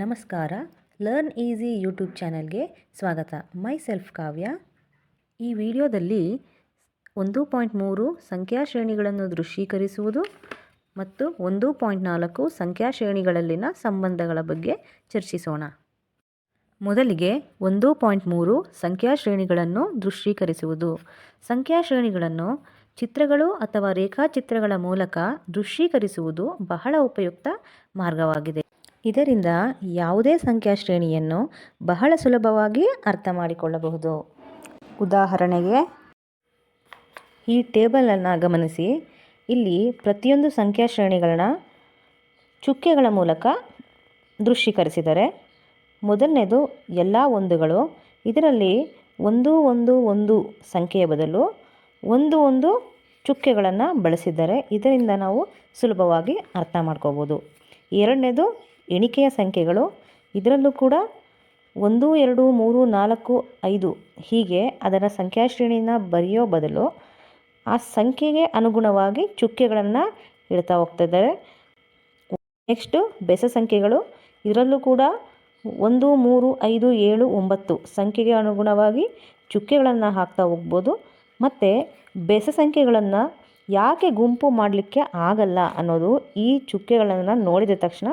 ನಮಸ್ಕಾರ. Learn easy YouTube ಚಾನಲ್ಗೆ ಸ್ವಾಗತ. ಮೈ ಸೆಲ್ಫ್ ಕಾವ್ಯ ಈ ವಿಡಿಯೋದಲ್ಲಿ ಒಂದು ಪಾಯಿಂಟ್ ಮೂರು ಸಂಖ್ಯಾ ಶ್ರೇಣಿಗಳನ್ನು ದೃಶ್ಯೀಕರಿಸುವುದು ಮತ್ತು ಒಂದು ಪಾಯಿಂಟ್ ನಾಲ್ಕು ಸಂಖ್ಯಾ ಶ್ರೇಣಿಗಳಲ್ಲಿನ ಸಂಬಂಧಗಳ ಬಗ್ಗೆ ಚರ್ಚಿಸೋಣ. ಮೊದಲಿಗೆ ಒಂದು ಪಾಯಿಂಟ್ ಮೂರು ಸಂಖ್ಯಾ ಶ್ರೇಣಿಗಳನ್ನು ದೃಶ್ಯೀಕರಿಸುವುದು. ಸಂಖ್ಯಾ ಶ್ರೇಣಿಗಳನ್ನು ಚಿತ್ರಗಳು ಅಥವಾ ರೇಖಾಚಿತ್ರಗಳ ಮೂಲಕ ದೃಶ್ಯೀಕರಿಸುವುದು ಬಹಳ ಉಪಯುಕ್ತ ಮಾರ್ಗವಾಗಿದೆ. ಇದರಿಂದ ಯಾವುದೇ ಸಂಖ್ಯಾ ಶ್ರೇಣಿಯನ್ನು ಬಹಳ ಸುಲಭವಾಗಿ ಅರ್ಥ ಮಾಡಿಕೊಳ್ಳಬಹುದು. ಉದಾಹರಣೆಗೆ, ಈ ಟೇಬಲನ್ನು ಗಮನಿಸಿ. ಇಲ್ಲಿ ಪ್ರತಿಯೊಂದು ಸಂಖ್ಯಾ ಶ್ರೇಣಿಗಳನ್ನ ಚುಕ್ಕೆಗಳ ಮೂಲಕ ದೃಶ್ಯೀಕರಿಸಿದರೆ, ಮೊದಲನೇದು ಎಲ್ಲ ಒಂದುಗಳು. ಇದರಲ್ಲಿ ಒಂದು ಒಂದು ಒಂದು ಸಂಖ್ಯೆಯ ಬದಲು ಒಂದು ಒಂದು ಚುಕ್ಕೆಗಳನ್ನು ಬಳಸಿದ್ದಾರೆ ಇದರಿಂದ ನಾವು ಸುಲಭವಾಗಿ ಅರ್ಥ ಮಾಡ್ಕೋಬೋದು. ಎರಡನೇದು ಎಣಿಕೆಯ ಸಂಖ್ಯೆಗಳು. ಇದರಲ್ಲೂ ಕೂಡ ಒಂದು, ಎರಡು, ಮೂರು, ನಾಲ್ಕು, ಐದು ಹೀಗೆ ಅದರ ಸಂಖ್ಯಾ ಶ್ರೇಣಿನ ಬರೆಯೋ ಬದಲು ಆ ಸಂಖ್ಯೆಗೆ ಅನುಗುಣವಾಗಿ ಚುಕ್ಕೆಗಳನ್ನು ಇಡ್ತಾ ಹೋಗ್ತಿದ್ದಾರೆ ನೆಕ್ಸ್ಟು ಬೆಸ ಸಂಖ್ಯೆಗಳು. ಇದರಲ್ಲೂ ಕೂಡ ಒಂದು, ಮೂರು, ಐದು, ಏಳು, ಒಂಬತ್ತು ಸಂಖ್ಯೆಗೆ ಅನುಗುಣವಾಗಿ ಚುಕ್ಕೆಗಳನ್ನು ಹಾಕ್ತಾ ಹೋಗ್ಬೋದು. ಮತ್ತು ಬೆಸ ಸಂಖ್ಯೆಗಳನ್ನು ಯಾಕೆ ಗುಂಪು ಮಾಡಲಿಕ್ಕೆ ಆಗಲ್ಲ ಅನ್ನೋದು ಈ ಚುಕ್ಕೆಗಳನ್ನು ನೋಡಿದ ತಕ್ಷಣ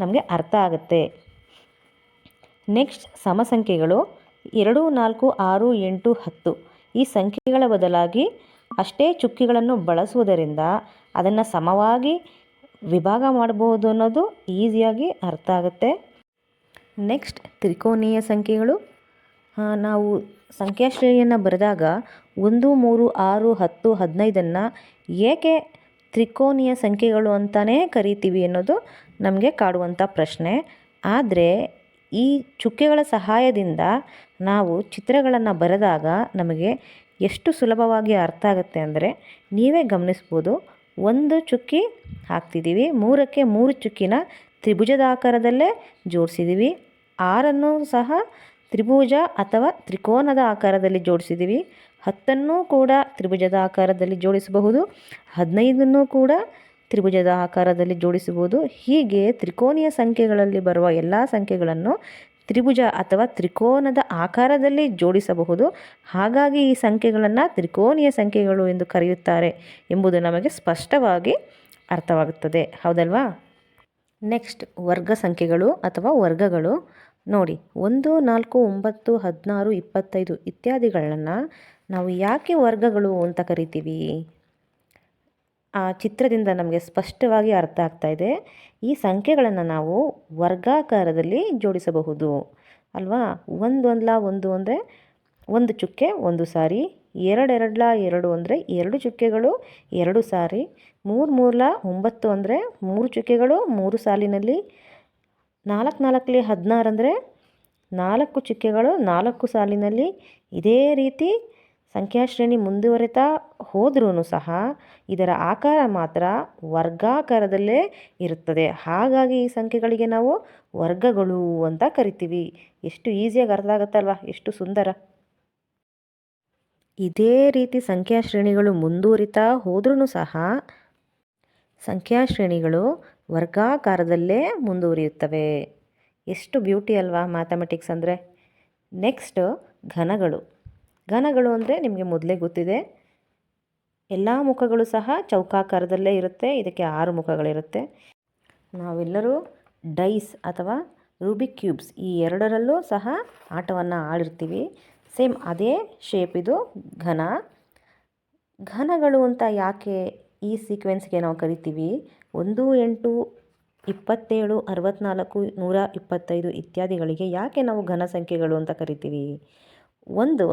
ನಮಗೆ ಅರ್ಥ ಆಗುತ್ತೆ. ನೆಕ್ಸ್ಟ್ ಸಮಸಂಖ್ಯೆಗಳು ಎರಡು, ನಾಲ್ಕು, ಆರು, ಎಂಟು, ಹತ್ತು. ಈ ಸಂಖ್ಯೆಗಳ ಬದಲಾಗಿ ಅಷ್ಟೇ ಚುಕ್ಕಿಗಳನ್ನು ಬಳಸುವುದರಿಂದ ಅದನ್ನು ಸಮವಾಗಿ ವಿಭಾಗ ಮಾಡಬಹುದು ಅನ್ನೋದು ಈಸಿಯಾಗಿ ಅರ್ಥ ಆಗುತ್ತೆ. ನೆಕ್ಸ್ಟ್ ತ್ರಿಕೋನೀಯ ಸಂಖ್ಯೆಗಳು. ನಾವು ಸಂಖ್ಯಾಶ್ರೇಣಿಯನ್ನು ಬರೆದಾಗ ಒಂದು, ಮೂರು, ಆರು, ಹತ್ತು, ಹದಿನೈದನ್ನು ಏಕೆ ತ್ರಿಕೋನೀಯ ಸಂಖ್ಯೆಗಳು ಅಂತಲೇ ಕರಿತೀವಿ ಅನ್ನೋದು ನಮಗೆ ಕಾಡುವಂಥ ಪ್ರಶ್ನೆ. ಆದರೆ ಈ ಚುಕ್ಕೆಗಳ ಸಹಾಯದಿಂದ ನಾವು ಚಿತ್ರಗಳನ್ನು ಬರೆದಾಗ ನಮಗೆ ಎಷ್ಟು ಸುಲಭವಾಗಿ ಅರ್ಥ ಆಗುತ್ತೆ ಅಂದರೆ ನೀವೇ ಗಮನಿಸ್ಬೋದು. ಒಂದು ಚುಕ್ಕಿ ಹಾಕ್ತಿದ್ದೀವಿ ಮೂರಕ್ಕೆ ಮೂರು ಚುಕ್ಕಿನ ತ್ರಿಭುಜದ ಆಕಾರದಲ್ಲೇ ಜೋಡಿಸಿದ್ದೀವಿ ಆರನ್ನು ಸಹ ತ್ರಿಭುಜ ಅಥವಾ ತ್ರಿಕೋನದ ಆಕಾರದಲ್ಲಿ ಜೋಡಿಸಿದ್ದೀವಿ ಹತ್ತನ್ನು ಕೂಡ ತ್ರಿಭುಜದ ಆಕಾರದಲ್ಲಿ ಜೋಡಿಸಬಹುದು, ಹದಿನೈದನ್ನು ಕೂಡ ತ್ರಿಭುಜದ ಆಕಾರದಲ್ಲಿ ಜೋಡಿಸಬಹುದು ಹೀಗೆ ತ್ರಿಕೋನೀಯ ಸಂಖ್ಯೆಗಳಲ್ಲಿ ಬರುವ ಎಲ್ಲ ಸಂಖ್ಯೆಗಳನ್ನು ತ್ರಿಭುಜ ಅಥವಾ ತ್ರಿಕೋನದ ಆಕಾರದಲ್ಲಿ ಜೋಡಿಸಬಹುದು. ಹಾಗಾಗಿ ಈ ಸಂಖ್ಯೆಗಳನ್ನು ತ್ರಿಕೋನೀಯ ಸಂಖ್ಯೆಗಳು ಎಂದು ಕರೆಯುತ್ತಾರೆ ಎಂಬುದು ನಮಗೆ ಸ್ಪಷ್ಟವಾಗಿ ಅರ್ಥವಾಗುತ್ತದೆ. ಹೌದಲ್ವಾ? ನೆಕ್ಸ್ಟ್, ವರ್ಗ ಸಂಖ್ಯೆಗಳು ಅಥವಾ ವರ್ಗಗಳು. ನೋಡಿ, ಒಂದು, ನಾಲ್ಕು, ಒಂಬತ್ತು, ಹದಿನಾರು, ಇಪ್ಪತ್ತೈದು ಇತ್ಯಾದಿಗಳನ್ನು ನಾವು ಯಾಕೆ ವರ್ಗಗಳು ಅಂತ ಕರಿತೀವಿ? ಆ ಚಿತ್ರದಿಂದ ನಮಗೆ ಸ್ಪಷ್ಟವಾಗಿ ಅರ್ಥ ಆಗ್ತಾ ಇದೆ. ಈ ಸಂಖ್ಯೆಗಳನ್ನು ನಾವು ವರ್ಗಾಕಾರದಲ್ಲಿ ಜೋಡಿಸಬಹುದು. ಅಲ್ವಾ? ಒಂದು ಲಾ ಒಂದು ಅಂದರೆ ಒಂದು ಚುಕ್ಕೆ ಒಂದು ಸಾರಿ ಎರಡೆರಡ್ಲ ಎರಡು ಅಂದರೆ ಎರಡು ಚುಕ್ಕೆಗಳು ಎರಡು ಸಾರಿ, ಮೂರು ಮೂರ್ಲ ಒಂಬತ್ತು ಅಂದರೆ ಮೂರು ಚುಕ್ಕೆಗಳು ಮೂರು ಸಾಲಿನಲ್ಲಿ, ನಾಲ್ಕು ನಾಲ್ಕಲಿ ಹದಿನಾರು ಅಂದರೆ ನಾಲ್ಕು ಚುಕ್ಕೆಗಳು ನಾಲ್ಕು ಸಾಲಿನಲ್ಲಿ, ಇದೇ ರೀತಿ ಸಂಖ್ಯಾ ಶ್ರೇಣಿ ಮುಂದುವರಿತಾ ಹೋದ್ರೂ ಸಹ ಇದರ ಆಕಾರ ಮಾತ್ರ ವರ್ಗಾಕಾರದಲ್ಲೇ ಇರುತ್ತದೆ. ಹಾಗಾಗಿ ಈ ಸಂಖ್ಯೆಗಳಿಗೆ ನಾವು ವರ್ಗಗಳು ಅಂತ ಕರಿತೀವಿ. ಎಷ್ಟು ಈಸಿಯಾಗಿ ಅರ್ಥ ಆಗುತ್ತಲ್ವ ಎಷ್ಟು ಸುಂದರ. ಇದೇ ರೀತಿ ಸಂಖ್ಯಾ ಶ್ರೇಣಿಗಳು ಮುಂದುವರಿತಾ ಹೋದ್ರೂ ಸಹ ಸಂಖ್ಯಾ ಶ್ರೇಣಿಗಳು ವರ್ಗಾಕಾರದಲ್ಲೇ ಮುಂದುವರಿಯುತ್ತವೆ. ಎಷ್ಟು ಬ್ಯೂಟಿ ಅಲ್ವಾ ಮ್ಯಾಥಮೆಟಿಕ್ಸ್ ಅಂದರೆ. ನೆಕ್ಸ್ಟ್ ಘನಗಳು. ಘನಗಳು ಅಂದರೆ ನಿಮಗೆ ಮೊದಲೇ ಗೊತ್ತಿದೆ. ಎಲ್ಲ ಮುಖಗಳು ಸಹ ಚೌಕಾಕಾರದಲ್ಲೇ ಇರುತ್ತೆ. ಇದಕ್ಕೆ ಆರು ಮುಖಗಳಿರುತ್ತೆ. ನಾವೆಲ್ಲರೂ ಡೈಸ್ ಅಥವಾ ರೂಬಿಕ್ ಕ್ಯೂಬ್ಸ್ ಈ ಎರಡರಲ್ಲೂ ಸಹ ಆಟವನ್ನು ಆಡಿರ್ತೀವಿ. ಸೇಮ್ ಅದೇ ಶೇಪ್ ಇದು ಘನ. ಘನಗಳು ಅಂತ ಯಾಕೆ ಈ ಸೀಕ್ವೆನ್ಸ್ಗೆ ನಾವು ಕರಿತೀವಿ? ಒಂದು ಎಂಟು ಇಪ್ಪತ್ತೇಳು ಅರವತ್ನಾಲ್ಕು ನೂರ ಇಪ್ಪತ್ತೈದು ಇತ್ಯಾದಿಗಳಿಗೆ ಯಾಕೆ ನಾವು ಘನ ಸಂಖ್ಯೆಗಳು ಅಂತ ಕರಿತೀವಿ? ಒಂದು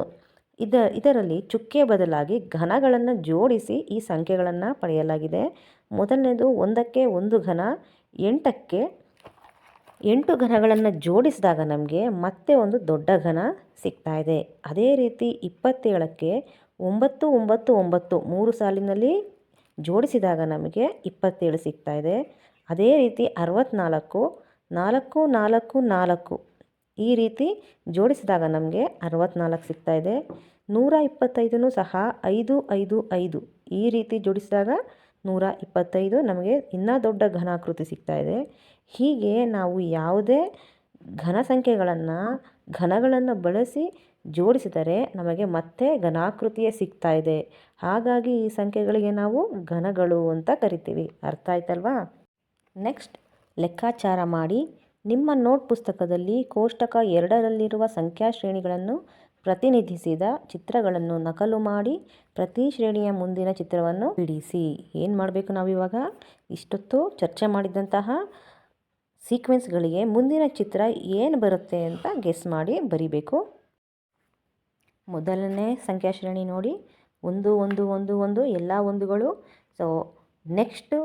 ಇದ, ಇದರಲ್ಲಿ ಚುಕ್ಕೆ ಬದಲಾಗಿ ಘನಗಳನ್ನು ಜೋಡಿಸಿ ಈ ಸಂಖ್ಯೆಗಳನ್ನು ಪಡೆಯಲಾಗಿದೆ. ಮೊದಲನೇದು ಒಂದಕ್ಕೆ ಒಂದು ಘನ, ಎಂಟಕ್ಕೆ ಎಂಟು ಘನಗಳನ್ನು ಜೋಡಿಸಿದಾಗ ನಮಗೆ ಮತ್ತೆ ಒಂದು ದೊಡ್ಡ ಘನ ಸಿಗ್ತಾ ಇದೆ. ಅದೇ ರೀತಿ ಇಪ್ಪತ್ತೇಳಕ್ಕೆ ಒಂಬತ್ತು ಒಂಬತ್ತು ಒಂಬತ್ತು ಮೂರು ಸಾಲಿನಲ್ಲಿ ಜೋಡಿಸಿದಾಗ ನಮಗೆ ಇಪ್ಪತ್ತೇಳು ಸಿಗ್ತಾ ಇದೆ. ಅದೇ ರೀತಿ ಅರವತ್ತ್ನಾಲ್ಕು ನಾಲ್ಕು ನಾಲ್ಕು ನಾಲ್ಕು ಈ ರೀತಿ ಜೋಡಿಸಿದಾಗ ನಮಗೆ ಅರವತ್ನಾಲ್ಕು ಸಿಗ್ತಾ ಇದೆ. ನೂರ ಇಪ್ಪತ್ತೈದನ್ನು ಸಹ ಐದು ಐದು ಐದು ಈ ರೀತಿ ಜೋಡಿಸಿದಾಗ ನೂರ ಇಪ್ಪತ್ತೈದು ನಮಗೆ ಇನ್ನೂ ದೊಡ್ಡ ಘನಾಕೃತಿ ಸಿಗ್ತಾ ಇದೆ. ಹೀಗೆ ನಾವು ಯಾವುದೇ ಘನ ಸಂಖ್ಯೆಗಳನ್ನು, ಘನಗಳನ್ನು ಬಳಸಿ ಜೋಡಿಸಿದರೆ ನಮಗೆ ಮತ್ತೆ ಘನಾಕೃತಿಯೇ ಸಿಗ್ತಾ ಇದೆ. ಹಾಗಾಗಿ ಈ ಸಂಖ್ಯೆಗಳಿಗೆ ನಾವು ಘನಗಳು ಅಂತ ಕರಿತೀವಿ. ಅರ್ಥ ಆಯ್ತಲ್ವಾ? ನೆಕ್ಸ್ಟ್ ಲೆಕ್ಕಾಚಾರ ಮಾಡಿ ನಿಮ್ಮ ನೋಟ್ ಪುಸ್ತಕದಲ್ಲಿ ಕೋಷ್ಟಕ ಎರಡರಲ್ಲಿರುವ ಸಂಖ್ಯಾ ಶ್ರೇಣಿಗಳನ್ನು ಪ್ರತಿನಿಧಿಸಿದ ಚಿತ್ರಗಳನ್ನು ನಕಲು ಮಾಡಿ ಪ್ರತಿ ಶ್ರೇಣಿಯ ಮುಂದಿನ ಚಿತ್ರವನ್ನು ಬಿಡಿಸಿ. ಏನು ಮಾಡಬೇಕು ನಾವಿವಾಗ ಇಷ್ಟೊತ್ತು ಚರ್ಚೆ ಮಾಡಿದಂತಹ ಸೀಕ್ವೆನ್ಸ್ಗಳಿಗೆ ಮುಂದಿನ ಚಿತ್ರ ಏನು ಬರುತ್ತೆ ಅಂತ ಗೆಸ್ ಮಾಡಿ ಬರಿಬೇಕು. ಮೊದಲನೇ ಸಂಖ್ಯಾ ಶ್ರೇಣಿ ನೋಡಿ. ಒಂದು ಒಂದು ಒಂದು ಒಂದು, ಎಲ್ಲ ಒಂದುಗಳು. ಸೊ, ನೆಕ್ಸ್ಟ್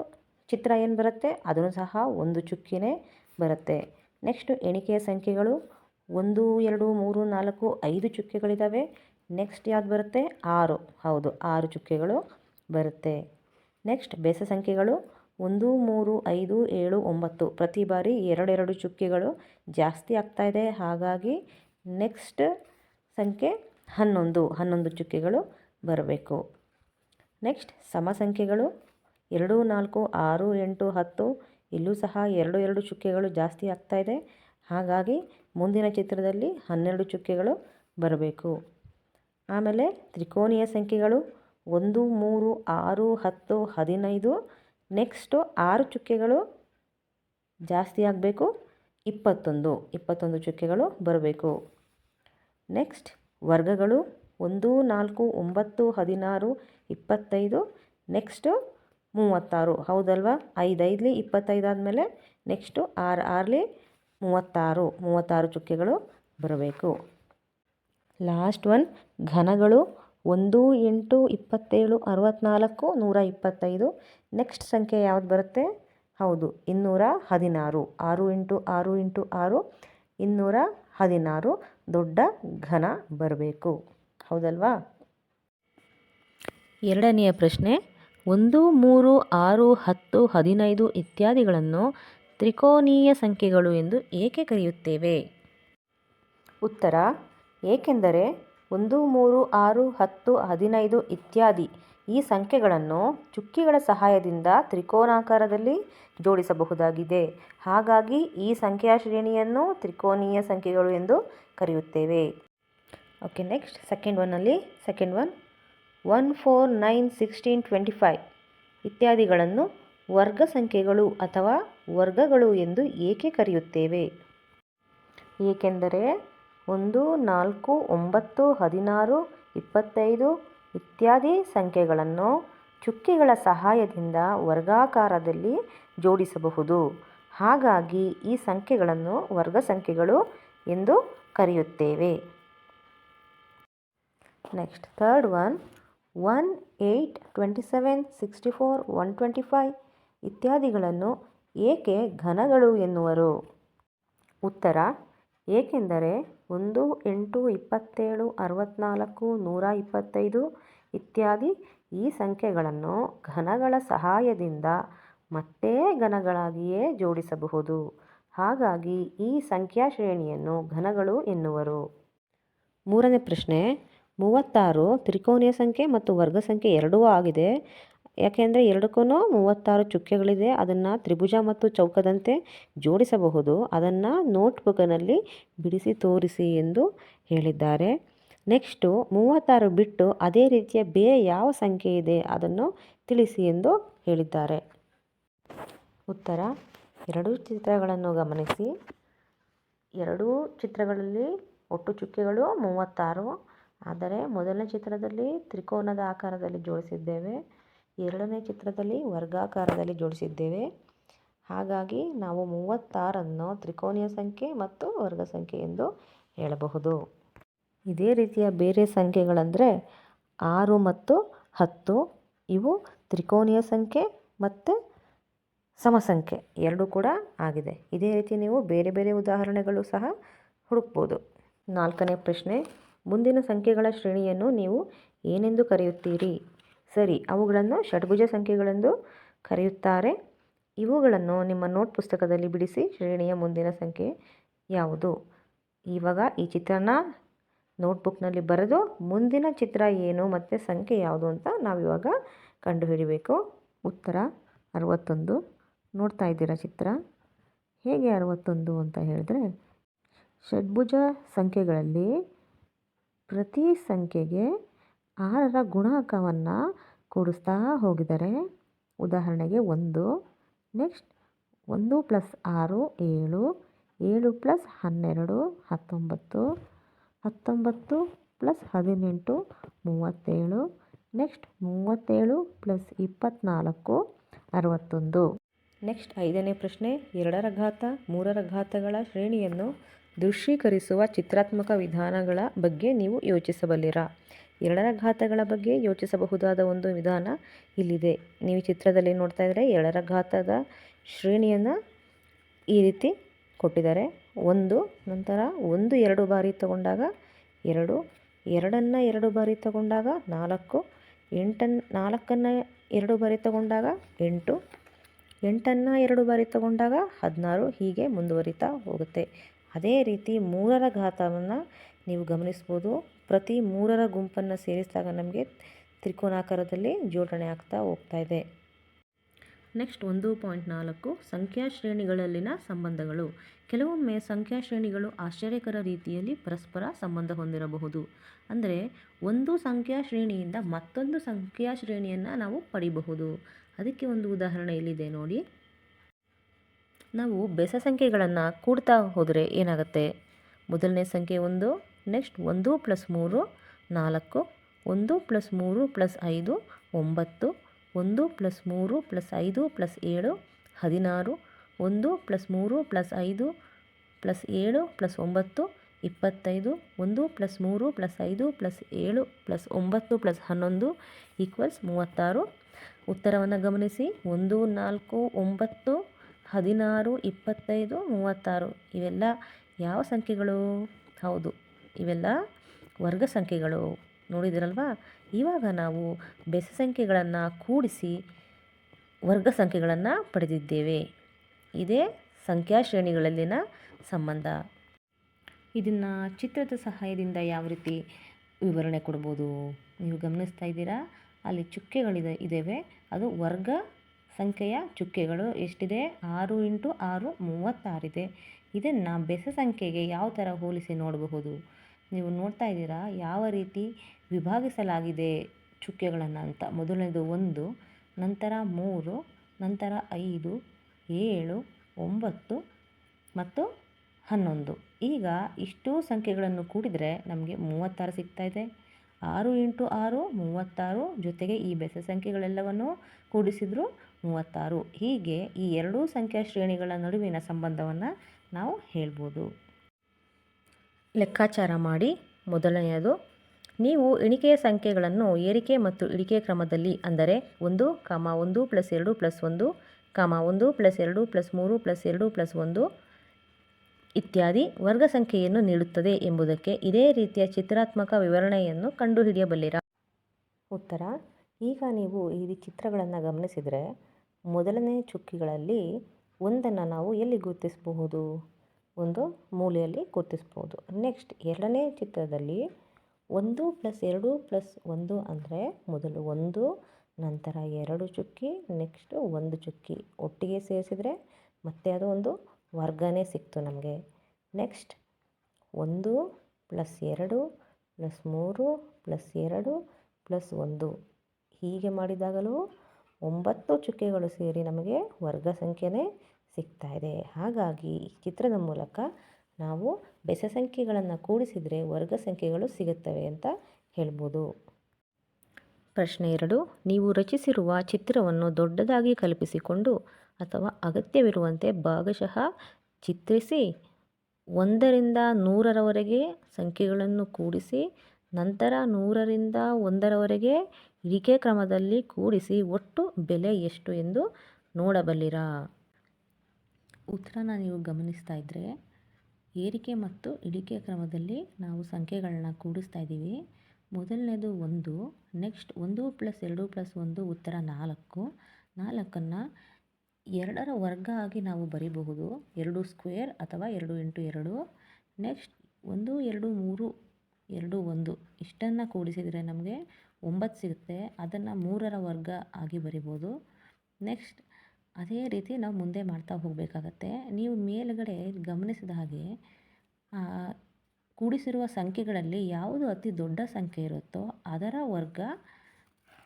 ಚಿತ್ರ ಏನು ಬರುತ್ತೆ? ಅದನ್ನು ಸಹ ಒಂದು ಚುಕ್ಕಿನೇ ಬರುತ್ತೆ. ನೆಕ್ಸ್ಟು ಎಣಿಕೆಯ ಸಂಖ್ಯೆಗಳು ಒಂದು, ಎರಡು, ಮೂರು, ನಾಲ್ಕು, ಐದು ಚುಕ್ಕೆಗಳಿದ್ದಾವೆ ನೆಕ್ಸ್ಟ್ ಯಾವ್ದು ಬರುತ್ತೆ? ಆರು. ಹೌದು, ಆರು ಚುಕ್ಕೆಗಳು ಬರುತ್ತೆ. ನೆಕ್ಸ್ಟ್ ಬೆಸ ಸಂಖ್ಯೆಗಳು ಒಂದು, ಮೂರು, ಐದು, ಏಳು, ಒಂಬತ್ತು. ಪ್ರತಿ ಬಾರಿ ಎರಡೆರಡು ಚುಕ್ಕೆಗಳು ಜಾಸ್ತಿ ಆಗ್ತಾ ಇದೆ. ಹಾಗಾಗಿ ನೆಕ್ಸ್ಟ್ ಸಂಖ್ಯೆ ಹನ್ನೊಂದು. ಹನ್ನೊಂದು ಚುಕ್ಕೆಗಳು ಬರಬೇಕು. ನೆಕ್ಸ್ಟ್ ಸಮ ಸಂಖ್ಯೆಗಳು ಎರಡು, ನಾಲ್ಕು, ಆರು, ಎಂಟು, ಹತ್ತು ಇಲ್ಲೂ ಸಹ ಎರಡು ಎರಡು ಚುಕ್ಕೆಗಳು ಜಾಸ್ತಿ ಆಗ್ತಾ ಇದೆ. ಹಾಗಾಗಿ ಮುಂದಿನ ಚಿತ್ರದಲ್ಲಿ ಹನ್ನೆರಡು ಚುಕ್ಕೆಗಳು ಬರಬೇಕು. ಆಮೇಲೆ ತ್ರಿಕೋನೀಯ ಸಂಖ್ಯೆಗಳು ಒಂದು, ಮೂರು, ಆರು, ಹತ್ತು, ಹದಿನೈದು, ನೆಕ್ಸ್ಟು ಆರು ಚುಕ್ಕೆಗಳು ಜಾಸ್ತಿ ಆಗಬೇಕು. ಇಪ್ಪತ್ತೊಂದು ಇಪ್ಪತ್ತೊಂದು ಚುಕ್ಕೆಗಳು ಬರಬೇಕು. ನೆಕ್ಸ್ಟ್ ವರ್ಗಗಳು ಒಂದು, ನಾಲ್ಕು, ಒಂಬತ್ತು, ಹದಿನಾರು, ಇಪ್ಪತ್ತೈದು, ನೆಕ್ಸ್ಟು ಮೂವತ್ತಾರು. ಹೌದಲ್ವಾ? ಐದೈದಲಿ, ಇಪ್ಪತ್ತೈದು ಆದಮೇಲೆ ನೆಕ್ಸ್ಟು ಆರು ಆರಲಿ ಮೂವತ್ತಾರು. ಮೂವತ್ತಾರು ಚುಕ್ಕೆಗಳು ಬರಬೇಕು. ಲಾಸ್ಟ್ ಒನ್ ಘನಗಳು ಒಂದು ಎಂಟು ಇಪ್ಪತ್ತೇಳು ಅರವತ್ತ್ನಾಲ್ಕು ನೂರ ಇಪ್ಪತ್ತೈದು. ನೆಕ್ಸ್ಟ್ ಸಂಖ್ಯೆ ಯಾವ್ದು ಬರುತ್ತೆ? ಹೌದು, ಇನ್ನೂರ ಹದಿನಾರು. ಆರು ಇಂಟು ಆರು ಇಂಟು ಆರು, ಇನ್ನೂರ ಹದಿನಾರು. ದೊಡ್ಡ ಘನ ಬರಬೇಕು. ಹೌದಲ್ವಾ? ಎರಡನೆಯ ಪ್ರಶ್ನೆ ಒಂದು, ಮೂರು, ಆರು, ಹತ್ತು, ಹದಿನೈದು ಇತ್ಯಾದಿಗಳನ್ನು ತ್ರಿಕೋನೀಯ ಸಂಖ್ಯೆಗಳು ಎಂದು ಏಕೆ ಕರೆಯುತ್ತೇವೆ? ಉತ್ತರ, ಏಕೆಂದರೆ ಒಂದು, ಮೂರು, ಆರು, ಹತ್ತು, ಹದಿನೈದು ಇತ್ಯಾದಿ ಈ ಸಂಖ್ಯೆಗಳನ್ನು ಚುಕ್ಕಿಗಳ ಸಹಾಯದಿಂದ ತ್ರಿಕೋನಾಕಾರದಲ್ಲಿ ಜೋಡಿಸಬಹುದಾಗಿದೆ. ಹಾಗಾಗಿ ಈ ಸಂಖ್ಯಾ ಶ್ರೇಣಿಯನ್ನು ತ್ರಿಕೋನೀಯ ಸಂಖ್ಯೆಗಳು ಎಂದು ಕರೆಯುತ್ತೇವೆ. ಓಕೆ, ನೆಕ್ಸ್ಟ್ ಸೆಕೆಂಡ್ ಒನ್ನಲ್ಲಿ second one one four nine sixteen twenty five ಇತ್ಯಾದಿಗಳನ್ನು ವರ್ಗ ಸಂಖ್ಯೆಗಳು ಅಥವಾ ವರ್ಗಗಳು ಎಂದು ಏಕೆ ಕರೆಯುತ್ತೇವೆ? ಏಕೆಂದರೆ ಒಂದು, ನಾಲ್ಕು, ಒಂಬತ್ತು, ಹದಿನಾರು, ಇಪ್ಪತ್ತೈದು ಇತ್ಯಾದಿ ಸಂಖ್ಯೆಗಳನ್ನು ಚುಕ್ಕೆಗಳ ಸಹಾಯದಿಂದ ವರ್ಗಾಕಾರದಲ್ಲಿ ಜೋಡಿಸಬಹುದು. ಹಾಗಾಗಿ ಈ ಸಂಖ್ಯೆಗಳನ್ನು ವರ್ಗ ಸಂಖ್ಯೆಗಳು ಎಂದು ಕರೆಯುತ್ತೇವೆ. Next third one one eight twenty seven sixty four one twenty five ಇತ್ಯಾದಿಗಳನ್ನು ಏಕೆ ಘನಗಳು ಎನ್ನುವರು? ಉತ್ತರ, ಏಕೆಂದರೆ ಒಂದು, ಎಂಟು, ಇಪ್ಪತ್ತೇಳು ಅರವತ್ತ್ನಾಲ್ಕು ನೂರ ಇಪ್ಪತ್ತೈದು ಇತ್ಯಾದಿ ಈ ಸಂಖ್ಯೆಗಳನ್ನು ಘನಗಳ ಸಹಾಯದಿಂದ ಮತ್ತೆ ಘನಗಳಾಗಿಯೇ ಜೋಡಿಸಬಹುದು. ಹಾಗಾಗಿ ಈ ಸಂಖ್ಯಾ ಶ್ರೇಣಿಯನ್ನು ಘನಗಳು ಎನ್ನುವರು. ಮೂರನೇ ಪ್ರಶ್ನೆ ಮೂವತ್ತಾರು ತ್ರಿಕೋನೀಯ ಸಂಖ್ಯೆ ಮತ್ತು ವರ್ಗ ಸಂಖ್ಯೆ ಎರಡೂ ಆಗಿದೆ. ಯಾಕೆಂದರೆ ಎರಡಕ್ಕೂ ಮೂವತ್ತಾರು ಚುಕ್ಕೆಗಳಿದೆ. ಅದನ್ನು ತ್ರಿಭುಜ ಮತ್ತು ಚೌಕದಂತೆ ಜೋಡಿಸಬಹುದು. ಅದನ್ನು ನೋಟ್ಬುಕ್ನಲ್ಲಿ ಬಿಡಿಸಿ ತೋರಿಸಿ ಎಂದು ಹೇಳಿದ್ದಾರೆ. ನೆಕ್ಸ್ಟು, ಮೂವತ್ತಾರು ಬಿಟ್ಟು ಅದೇ ರೀತಿಯ ಬೇರೆ ಯಾವ ಸಂಖ್ಯೆ ಇದೆ ಅದನ್ನು ತಿಳಿಸಿ ಎಂದು ಹೇಳಿದ್ದಾರೆ. ಉತ್ತರ, ಎರಡೂ ಚಿತ್ರಗಳನ್ನು ಗಮನಿಸಿ. ಎರಡೂ ಚಿತ್ರಗಳಲ್ಲಿ ಒಟ್ಟು ಚುಕ್ಕೆಗಳು ಮೂವತ್ತಾರು ಆದರೆ ಮೊದಲನೇ ಚಿತ್ರದಲ್ಲಿ ತ್ರಿಕೋನದ ಆಕಾರದಲ್ಲಿ ಜೋಡಿಸಿದ್ದೇವೆ. ಎರಡನೇ ಚಿತ್ರದಲ್ಲಿ ವರ್ಗಾಕಾರದಲ್ಲಿ ಜೋಡಿಸಿದ್ದೇವೆ. ಹಾಗಾಗಿ ನಾವು ಮೂವತ್ತಾರನ್ನು ತ್ರಿಕೋನೀಯ ಸಂಖ್ಯೆ ಮತ್ತು ವರ್ಗ ಸಂಖ್ಯೆ ಎಂದು ಹೇಳಬಹುದು. ಇದೇ ರೀತಿಯ ಬೇರೆ ಸಂಖ್ಯೆಗಳಂದರೆ ಆರು ಮತ್ತು ಹತ್ತು. ಇವು ತ್ರಿಕೋನೀಯ ಸಂಖ್ಯೆ ಮತ್ತು ಸಮಸಂಖ್ಯೆ ಎರಡೂ ಕೂಡ ಆಗಿದೆ. ಇದೇ ರೀತಿ ನೀವು ಬೇರೆ ಬೇರೆ ಉದಾಹರಣೆಗಳು ಸಹ ಹುಡುಕ್ಬೋದು. ನಾಲ್ಕನೇ ಪ್ರಶ್ನೆ. ಮುಂದಿನ ಸಂಖ್ಯೆಗಳ ಶ್ರೇಣಿಯನ್ನು ನೀವು ಏನೆಂದು ಕರೆಯುತ್ತೀರಿ? ಸರಿ, ಅವುಗಳನ್ನು ಷಡ್ಭುಜ ಸಂಖ್ಯೆಗಳೆಂದು ಕರೆಯುತ್ತಾರೆ. ಇವುಗಳನ್ನು ನಿಮ್ಮ ನೋಟ್ ಪುಸ್ತಕದಲ್ಲಿ ಬಿಡಿಸಿ ಶ್ರೇಣಿಯ ಮುಂದಿನ ಸಂಖ್ಯೆ ಯಾವುದು? ಇವಾಗ ಈ ಚಿತ್ರನ ನೋಟ್ಬುಕ್ನಲ್ಲಿ ಬರೆದು ಮುಂದಿನ ಚಿತ್ರ ಏನು ಮತ್ತು ಸಂಖ್ಯೆ ಯಾವುದು ಅಂತ ನಾವಿವಾಗ ಕಂಡುಹಿಡಿಬೇಕು. ಉತ್ತರ ಅರವತ್ತೊಂದು. ನೋಡ್ತಾ ಇದ್ದೀರಾ ಚಿತ್ರ? ಹೇಗೆ ಅರವತ್ತೊಂದು ಅಂತ ಹೇಳಿದ್ರೆ, ಷಡ್ಭುಜ ಸಂಖ್ಯೆಗಳಲ್ಲಿ ಪ್ರತಿ ಸಂಖ್ಯೆಗೆ ಆರರ ಗುಣಾಂಕವನ್ನು ಕೂಡಿಸ್ತಾ ಹೋಗಿದರೆ, ಉದಾಹರಣೆಗೆ ಒಂದು, ನೆಕ್ಸ್ಟ್ ಒಂದು ಪ್ಲಸ್ ಆರು, ಏಳು ಏಳು ಪ್ಲಸ್ ಹನ್ನೆರಡು, ಹತ್ತೊಂಬತ್ತು ಹತ್ತೊಂಬತ್ತು ಪ್ಲಸ್ ಹದಿನೆಂಟು, ಮೂವತ್ತೇಳು, ನೆಕ್ಸ್ಟ್ ಮೂವತ್ತೇಳು ಪ್ಲಸ್ ಇಪ್ಪತ್ತ್ನಾಲ್ಕು ಅರವತ್ತೊಂದು. ನೆಕ್ಸ್ಟ್ ಐದನೇ ಪ್ರಶ್ನೆ, ಎರಡರ ಘಾತ, ಮೂರರ ಘಾತಗಳ ಶ್ರೇಣಿಯನ್ನು ದೃಶ್ಯೀಕರಿಸುವ ಚಿತ್ರಾತ್ಮಕ ವಿಧಾನಗಳ ಬಗ್ಗೆ ನೀವು ಯೋಚಿಸಬಲ್ಲಿರಾ. ಎರಡರ ಘಾತಗಳ ಬಗ್ಗೆ ಯೋಚಿಸಬಹುದಾದ ಒಂದು ವಿಧಾನ ಇಲ್ಲಿದೆ. ನೀವು ಚಿತ್ರದಲ್ಲಿ ನೋಡ್ತಾ ಇದ್ದರೆ ಎರಡರ ಘಾತದ ಶ್ರೇಣಿಯನ್ನು ಈ ರೀತಿ ಕೊಟ್ಟಿದ್ದಾರೆ. ಒಂದು, ನಂತರ ಒಂದು, ಎರಡು ಬಾರಿ ತಗೊಂಡಾಗ ಎರಡು, ಎರಡನ್ನು ಎರಡು ಬಾರಿ ತಗೊಂಡಾಗ ನಾಲ್ಕು ಎಂಟನ್ನು ನಾಲ್ಕನ್ನು ಎರಡು ಬಾರಿ ತಗೊಂಡಾಗ ಎಂಟು, ಎಂಟನ್ನು ಎರಡು ಬಾರಿ ತಗೊಂಡಾಗ ಹದಿನಾರು, ಹೀಗೆ ಮುಂದುವರಿತಾ ಹೋಗುತ್ತೆ. ಅದೇ ರೀತಿ ಮೂರರ ಘಾತವನ್ನು ನೀವು ಗಮನಿಸ್ಬೋದು. ಪ್ರತಿ ಮೂರರ ಗುಂಪನ್ನು ಸೇರಿಸಿದಾಗ ನಮಗೆ ತ್ರಿಕೋನಾಕಾರದಲ್ಲಿ ಜೋಡಣೆ ಆಗ್ತಾ ಹೋಗ್ತಾ ಇದೆ. ನೆಕ್ಸ್ಟ್ ಒಂದು ಪಾಯಿಂಟ್ ನಾಲ್ಕು, ಸಂಖ್ಯಾ ಶ್ರೇಣಿಗಳಲ್ಲಿನ ಸಂಬಂಧಗಳು. ಕೆಲವೊಮ್ಮೆ ಸಂಖ್ಯಾ ಶ್ರೇಣಿಗಳು ಆಶ್ಚರ್ಯಕರ ರೀತಿಯಲ್ಲಿ ಪರಸ್ಪರ ಸಂಬಂಧ ಹೊಂದಿರಬಹುದು. ಅಂದರೆ ಒಂದು ಸಂಖ್ಯಾ ಶ್ರೇಣಿಯಿಂದ ಮತ್ತೊಂದು ಸಂಖ್ಯಾ ಶ್ರೇಣಿಯನ್ನು ನಾವು ಪಡಿಬಹುದು. ಅದಕ್ಕೆ ಒಂದು ಉದಾಹರಣೆ ಇಲ್ಲಿದೆ ನೋಡಿ. ನಾವು ಬೆಸ ಸಂಖ್ಯೆಗಳನ್ನು ಕೂಡ್ತಾ ಹೋದರೆ ಏನಾಗುತ್ತೆ? ಮೊದಲನೇ ಸಂಖ್ಯೆ ಒಂದು ನೆಕ್ಸ್ಟ್ ಒಂದು ಪ್ಲಸ್ ಮೂರು, ನಾಲ್ಕು, ಒಂದು ಪ್ಲಸ್ ಮೂರು ಪ್ಲಸ್ ಐದು, ಒಂಬತ್ತು, ಒಂದು ಪ್ಲಸ್ ಮೂರು ಪ್ಲಸ್ ಐದು ಪ್ಲಸ್ ಏಳು, ಹದಿನಾರು, ಒಂದು ಪ್ಲಸ್ ಮೂರು ಪ್ಲಸ್ ಐದು ಪ್ಲಸ್ ಏಳು ಪ್ಲಸ್ ಒಂಬತ್ತು, ಇಪ್ಪತ್ತೈದು, ಒಂದು ಪ್ಲಸ್ ಮೂರು ಪ್ಲಸ್ ಐದು ಪ್ಲಸ್ ಏಳು ಪ್ಲಸ್ ಒಂಬತ್ತು ಪ್ಲಸ್ ಹನ್ನೊಂದು ಈಕ್ವಲ್ಸ್ ಮೂವತ್ತಾರು. ಉತ್ತರವನ್ನು ಗಮನಿಸಿ. ಒಂದು, ನಾಲ್ಕು, ಒಂಬತ್ತು ಹದಿನಾರು, ಇಪ್ಪತ್ತೈದು, ಮೂವತ್ತಾರು. ಇವೆಲ್ಲ ಯಾವ ಸಂಖ್ಯೆಗಳು? ಹೌದು, ಇವೆಲ್ಲ ವರ್ಗ ಸಂಖ್ಯೆಗಳು. ನೋಡಿದಿರಲ್ವಾ ಇವಾಗ ನಾವು ಬೆಸ ಸಂಖ್ಯೆಗಳನ್ನು ಕೂಡಿಸಿ ವರ್ಗ ಸಂಖ್ಯೆಗಳನ್ನು ಪಡೆದಿದ್ದೇವೆ. ಇದೇ ಸಂಖ್ಯಾ ಶ್ರೇಣಿಗಳಲ್ಲಿನ ಸಂಬಂಧ. ಇದನ್ನು ಚಿತ್ರದ ಸಹಾಯದಿಂದ ಯಾವ ರೀತಿ ವಿವರಣೆ ಕೊಡ್ಬೋದು? ನೀವು ಗಮನಿಸ್ತಾ ಇದ್ದೀರಾ? ಅಲ್ಲಿ ಚುಕ್ಕೆಗಳಿದೆ, ಇದ್ದಾವೆ. ಅದು ವರ್ಗ ಸಂಖ್ಯೆಯ ಚುಕ್ಕೆಗಳು ಎಷ್ಟಿದೆ? ಆರು ಇಂಟು ಆರು ಮೂವತ್ತಾರಿದೆ. ಇದನ್ನು ಬೆಸ ಸಂಖ್ಯೆಗೆ ಯಾವ ಥರ ಹೋಲಿಸಿ ನೋಡಬಹುದು? ನೀವು ನೋಡ್ತಾ ಇದ್ದೀರಾ? ಯಾವ ರೀತಿ ವಿಭಾಗಿಸಲಾಗಿದೆ ಚುಕ್ಕೆಗಳನ್ನು ಅಂತ. ಮೊದಲನೇದು ಒಂದು, ನಂತರ ಮೂರು, ನಂತರ ಐದು, ಏಳು, ಒಂಬತ್ತು ಮತ್ತು ಹನ್ನೊಂದು. ಈಗ ಇಷ್ಟು ಸಂಖ್ಯೆಗಳನ್ನು ಕೂಡಿದರೆ ನಮಗೆ ಮೂವತ್ತಾರು ಸಿಗ್ತಾ ಇದೆ. ಆರು ಇಂಟು ಆರು, ಮೂವತ್ತಾರು ಜೊತೆಗೆ ಈ ಬೆಸ ಸಂಖ್ಯೆಗಳೆಲ್ಲವನ್ನು ಕೂಡಿಸಿದ್ರು ಮೂವತ್ತಾರು. ಹೀಗೆ ಈ ಎರಡೂ ಸಂಖ್ಯಾ ಶ್ರೇಣಿಗಳ ನಡುವಿನ ಸಂಬಂಧವನ್ನು ನಾವು ಹೇಳ್ಬೋದು. ಲೆಕ್ಕಾಚಾರ ಮಾಡಿ. ಮೊದಲನೆಯದು, ನೀವು ಎಣಿಕೆಯ ಸಂಖ್ಯೆಗಳನ್ನು ಏರಿಕೆ ಮತ್ತು ಇಳಿಕೆ ಕ್ರಮದಲ್ಲಿ ಅಂದರೆ ಒಂದು, ಕಾಮ ಒಂದು ಪ್ಲಸ್ ಎರಡು ಪ್ಲಸ್ ಒಂದು, ಕಾಮ ಒಂದು ಪ್ಲಸ್ ಎರಡು ಪ್ಲಸ್ ಮೂರು ಪ್ಲಸ್ ಎರಡು ಪ್ಲಸ್ ಒಂದು ಇತ್ಯಾದಿ ವರ್ಗ ಸಂಖ್ಯೆಯನ್ನು ನೀಡುತ್ತದೆ ಎಂಬುದಕ್ಕೆ ಇದೇ ರೀತಿಯ ಚಿತ್ರಾತ್ಮಕ ವಿವರಣೆಯನ್ನು ಕಂಡುಹಿಡಿಯಬಲ್ಲಿರ? ಉತ್ತರ, ಈಗ ನೀವು ಈ ಚಿತ್ರಗಳನ್ನು ಗಮನಿಸಿದರೆ ಮೊದಲನೇ ಚುಕ್ಕಿಗಳಲ್ಲಿ ಒಂದನ್ನು ನಾವು ಎಲ್ಲಿ ಗುರುತಿಸಬಹುದು? ಒಂದು ಮೂಲೆಯಲ್ಲಿ ಗುರುತಿಸ್ಬೋದು ನೆಕ್ಸ್ಟ್ ಎರಡನೇ ಚಿತ್ರದಲ್ಲಿ ಒಂದು ಪ್ಲಸ್ ಎರಡು ಪ್ಲಸ್ ಒಂದು ಅಂದರೆ ಮೊದಲು ಒಂದು, ನಂತರ ಎರಡು ಚುಕ್ಕಿ ನೆಕ್ಸ್ಟು ಒಂದು ಚುಕ್ಕಿ. ಒಟ್ಟಿಗೆ ಸೇರಿಸಿದರೆ ಮತ್ತೆ ಅದು ಒಂದು ವರ್ಗನೇ ಸಿಕ್ತು ನಮಗೆ. ನೆಕ್ಸ್ಟ್ ಒಂದು ಪ್ಲಸ್ ಎರಡು ಪ್ಲಸ್ ಮೂರು ಪ್ಲಸ್ ಎರಡು ಪ್ಲಸ್ ಒಂದು. ಹೀಗೆ ಮಾಡಿದಾಗಲೂ ಒಂಬತ್ತು ಚುಕ್ಕೆಗಳು ಸೇರಿ ನಮಗೆ ವರ್ಗ ಸಂಖ್ಯೆನೇ ಸಿಗ್ತಾ ಇದೆ. ಹಾಗಾಗಿ ಈ ಚಿತ್ರದ ಮೂಲಕ ನಾವು ಬೆಸ ಸಂಖ್ಯೆಗಳನ್ನು ಕೂಡಿಸಿದರೆ ವರ್ಗ ಸಂಖ್ಯೆಗಳು ಸಿಗುತ್ತವೆ ಅಂತ ಹೇಳ್ಬೋದು. ಪ್ರಶ್ನೆ ಎರಡು, ನೀವು ರಚಿಸಿರುವ ಚಿತ್ರವನ್ನು ದೊಡ್ಡದಾಗಿ ಕಲ್ಪಿಸಿಕೊಂಡು ಅಥವಾ ಅಗತ್ಯವಿರುವಂತೆ ಭಾಗಶಃ ಚಿತ್ರಿಸಿ ಒಂದರಿಂದ ನೂರರವರೆಗೆ ಸಂಖ್ಯೆಗಳನ್ನು ಕೂಡಿಸಿ ನಂತರ ನೂರರಿಂದ ಒಂದರವರೆಗೆ ಇಳಿಕೆ ಕ್ರಮದಲ್ಲಿ ಕೂಡಿಸಿ ಒಟ್ಟು ಬೆಲೆ ಎಷ್ಟು ಎಂದು ನೋಡಬಲ್ಲಿರಾ? ಉತ್ತರನ ನೀವು ಗಮನಿಸ್ತಾ ಇದ್ದರೆ ಏರಿಕೆ ಮತ್ತು ಇಳಿಕೆ ಕ್ರಮದಲ್ಲಿ ನಾವು ಸಂಖ್ಯೆಗಳನ್ನ ಕೂಡಿಸ್ತಾ ಇದ್ದೀವಿ. ಮೊದಲನೇದು ಒಂದು, ನೆಕ್ಸ್ಟ್ ಒಂದು ಪ್ಲಸ್ ಎರಡು ಪ್ಲಸ್ ಒಂದು ಉತ್ತರ ನಾಲ್ಕು. ನಾಲ್ಕನ್ನು ಎರಡರ ವರ್ಗ ಆಗಿ ನಾವು ಬರೀಬಹುದು. ಎರಡು ಸ್ಕ್ವೇರ್ ಅಥವಾ ಎರಡು ಇಂಟು ಎರಡು. ನೆಕ್ಸ್ಟ್ ಒಂದು, ಎರಡು, ಮೂರು, ಎರಡು, ಒಂದು. ಇಷ್ಟನ್ನು ಕೂಡಿಸಿದರೆ ನಮಗೆ ಒಂಬತ್ತು ಸಿಗುತ್ತೆ. ಅದನ್ನು ಮೂರರ ವರ್ಗ ಆಗಿ ಬರಿಬೋದು. ನೆಕ್ಸ್ಟ್, ಅದೇ ರೀತಿ ನಾವು ಮುಂದೆ ಮಾಡ್ತಾ ಹೋಗಬೇಕಾಗತ್ತೆ. ನೀವು ಮೇಲುಗಡೆ ಗಮನಿಸಿದ ಹಾಗೆ ಕೂಡಿಸಿರುವ ಸಂಖ್ಯೆಗಳಲ್ಲಿ ಯಾವುದು ಅತಿ ದೊಡ್ಡ ಸಂಖ್ಯೆ ಇರುತ್ತೋ ಅದರ ವರ್ಗ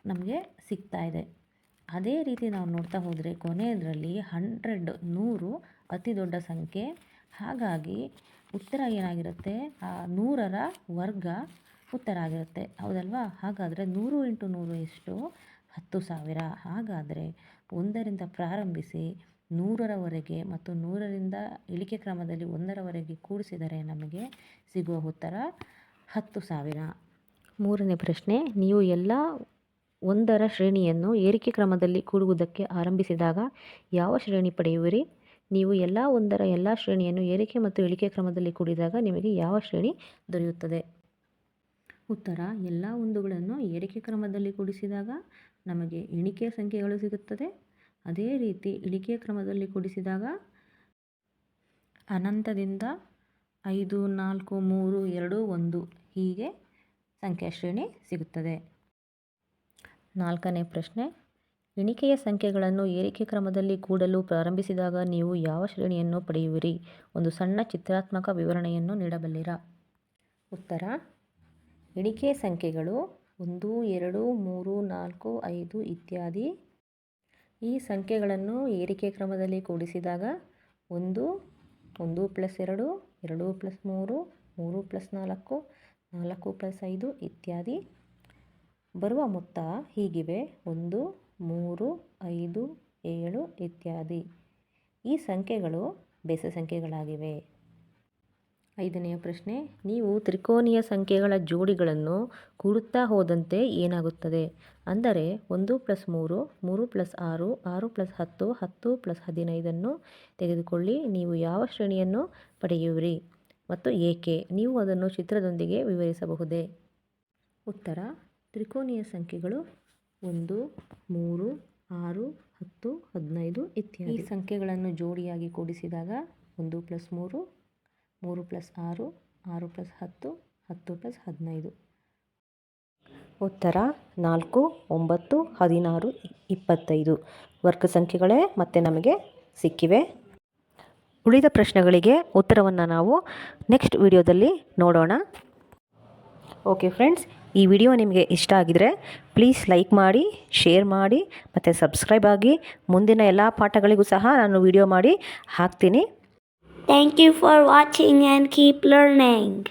ನಮಗೆ ಸಿಗ್ತಾ ಇದೆ. ಅದೇ ರೀತಿ ನಾವು ನೋಡ್ತಾ ಹೋದರೆ ಕೊನೆಯದರಲ್ಲಿ ಹಂಡ್ರೆಡ್ ನೂರು ಅತಿ ದೊಡ್ಡ ಸಂಖ್ಯೆ. ಹಾಗಾಗಿ ಉತ್ತರ ಏನಾಗಿರುತ್ತೆ? ಆ, ನೂರರ ವರ್ಗ ಉತ್ತರ ಆಗಿರುತ್ತೆ. ಹೌದಲ್ವಾ? ಹಾಗಾದರೆ ನೂರು ಇಂಟು ನೂರು ಎಷ್ಟು? ಹತ್ತು ಸಾವಿರ. ಹಾಗಾದರೆ ಒಂದರಿಂದ ಪ್ರಾರಂಭಿಸಿ ನೂರರವರೆಗೆ ಮತ್ತು ನೂರರಿಂದ ಇಳಿಕೆ ಕ್ರಮದಲ್ಲಿ ಒಂದರವರೆಗೆ ಕೂಡಿಸಿದರೆ ನಮಗೆ ಸಿಗುವ ಉತ್ತರ ಹತ್ತು ಸಾವಿರ. ಮೂರನೇ ಪ್ರಶ್ನೆ, ನೀವು ಎಲ್ಲ ಒಂದರ ಶ್ರೇಣಿಯನ್ನು ಏರಿಕೆ ಕ್ರಮದಲ್ಲಿ ಕೂಡುವುದಕ್ಕೆ ಆರಂಭಿಸಿದಾಗ ಯಾವ ಶ್ರೇಣಿ ಪಡೆಯುವಿರಿ? ನೀವು ಎಲ್ಲ ಒಂದರ ಎಲ್ಲ ಶ್ರೇಣಿಯನ್ನು ಏರಿಕೆ ಮತ್ತು ಇಳಿಕೆ ಕ್ರಮದಲ್ಲಿ ಕೂಡಿದಾಗ ನಿಮಗೆ ಯಾವ ಶ್ರೇಣಿ ದೊರೆಯುತ್ತದೆ? ಉತ್ತರ ಎಲ್ಲ ಒಂದುಗಳನ್ನು ಏರಿಕೆ ಕ್ರಮದಲ್ಲಿ ಕೂಡಿಸಿದಾಗ ನಮಗೆ ಎಣಿಕೆಯ ಸಂಖ್ಯೆಗಳು ಸಿಗುತ್ತದೆ. ಅದೇ ರೀತಿ ಇಳಿಕೆ ಕ್ರಮದಲ್ಲಿ ಕೂಡಿಸಿದಾಗ ಅನಂತದಿಂದ ಐದು, ನಾಲ್ಕು, ಮೂರು, ಎರಡು, ಒಂದು ಹೀಗೆ ಸಂಖ್ಯಾ ಶ್ರೇಣಿ ಸಿಗುತ್ತದೆ. ನಾಲ್ಕನೇ ಪ್ರಶ್ನೆ, ಎಣಿಕೆಯ ಸಂಖ್ಯೆಗಳನ್ನು ಏರಿಕೆ ಕ್ರಮದಲ್ಲಿ ಕೂಡಲು ಪ್ರಾರಂಭಿಸಿದಾಗ ನೀವು ಯಾವ ಶ್ರೇಣಿಯನ್ನು ಪಡೆಯುವಿರಿ? ಒಂದು ಸಣ್ಣ ಚಿತ್ರಾತ್ಮಕ ವಿವರಣೆಯನ್ನು ನೀಡಬಲ್ಲಿರಾ? ಉತ್ತರ ಎಣಿಕೆ ಸಂಖ್ಯೆಗಳು ಒಂದು, ಎರಡು, ಮೂರು, ನಾಲ್ಕು, ಐದು ಇತ್ಯಾದಿ. ಈ ಸಂಖ್ಯೆಗಳನ್ನು ಏರಿಕೆ ಕ್ರಮದಲ್ಲಿ ಕೂಡಿಸಿದಾಗ ಒಂದು ಒಂದು ಪ್ಲಸ್ ಎರಡು ಎರಡು ಪ್ಲಸ್ ಮೂರು ಮೂರು ಪ್ಲಸ್ ನಾಲ್ಕು ನಾಲ್ಕು ಪ್ಲಸ್ ಐದು ಇತ್ಯಾದಿ. ಬರುವ ಮೊತ್ತ ಹೀಗಿವೆ. ಒಂದು, ಮೂರು, ಐದು, ಏಳು ಇತ್ಯಾದಿ. ಈ ಸಂಖ್ಯೆಗಳು ಬೆಸ ಸಂಖ್ಯೆಗಳಾಗಿವೆ. ಐದನೆಯ ಪ್ರಶ್ನೆ ನೀವು ತ್ರಿಕೋನೀಯ ಸಂಖ್ಯೆಗಳ ಜೋಡಿಗಳನ್ನು ಕೂಡುತ್ತಾ ಹೋದಂತೆ ಏನಾಗುತ್ತದೆ? ಅಂದರೆ ಒಂದು ಪ್ಲಸ್ ಮೂರು ಮೂರು ಪ್ಲಸ್ ಆರು ಆರು ಪ್ಲಸ್ ಹತ್ತು ಹತ್ತು ಪ್ಲಸ್ ಹದಿನೈದನ್ನು ತೆಗೆದುಕೊಳ್ಳಿ. ನೀವು ಯಾವ ಶ್ರೇಣಿಯನ್ನು ಪಡೆಯುವಿರಿ? ಮತ್ತು ಏಕೆ? ನೀವು ಅದನ್ನು ಚಿತ್ರದೊಂದಿಗೆ ವಿವರಿಸಬಹುದೇ? ಉತ್ತರ ತ್ರಿಕೋನೀಯ ಸಂಖ್ಯೆಗಳು ಒಂದು ಮೂರು ಆರು ಹತ್ತು ಹದಿನೈದು ಇತ್ಯಾದಿ. ಈ ಸಂಖ್ಯೆಗಳನ್ನು ಜೋಡಿಯಾಗಿ ಕೂಡಿಸಿದಾಗ ಒಂದು ಪ್ಲಸ್ ಮೂರು ಮೂರು ಪ್ಲಸ್ ಆರು ಆರು ಪ್ಲಸ್ ಹತ್ತು ಹತ್ತು ಪ್ಲಸ್ ಹದಿನೈದು. ಉತ್ತರ, ನಾಲ್ಕು, ಒಂಬತ್ತು, ಹದಿನಾರು, ಇಪ್ಪತ್ತೈದು. ವರ್ಗ ಸಂಖ್ಯೆಗಳೇ ಮತ್ತೆ ನಮಗೆ ಸಿಕ್ಕಿವೆ. ಉಳಿದ ಪ್ರಶ್ನೆಗಳಿಗೆ ಉತ್ತರವನ್ನು ನಾವು ನೆಕ್ಸ್ಟ್ ವಿಡಿಯೋದಲ್ಲಿ ನೋಡೋಣ. ಓಕೆ ಫ್ರೆಂಡ್ಸ್ ಈ ವಿಡಿಯೋ ನಿಮಗೆ ಇಷ್ಟ ಆಗಿದರೆ ಪ್ಲೀಸ್ ಲೈಕ್ ಮಾಡಿ ಶೇರ್ ಮಾಡಿ, ಮತ್ತು ಸಬ್ಸ್ಕ್ರೈಬ್ ಆಗಿ ಮುಂದಿನ ಎಲ್ಲ ಪಾಠಗಳಿಗೂ ಸಹ ನಾನು ವಿಡಿಯೋ ಮಾಡಿ ಹಾಕ್ತೀನಿ. Thank you for watching and keep learning.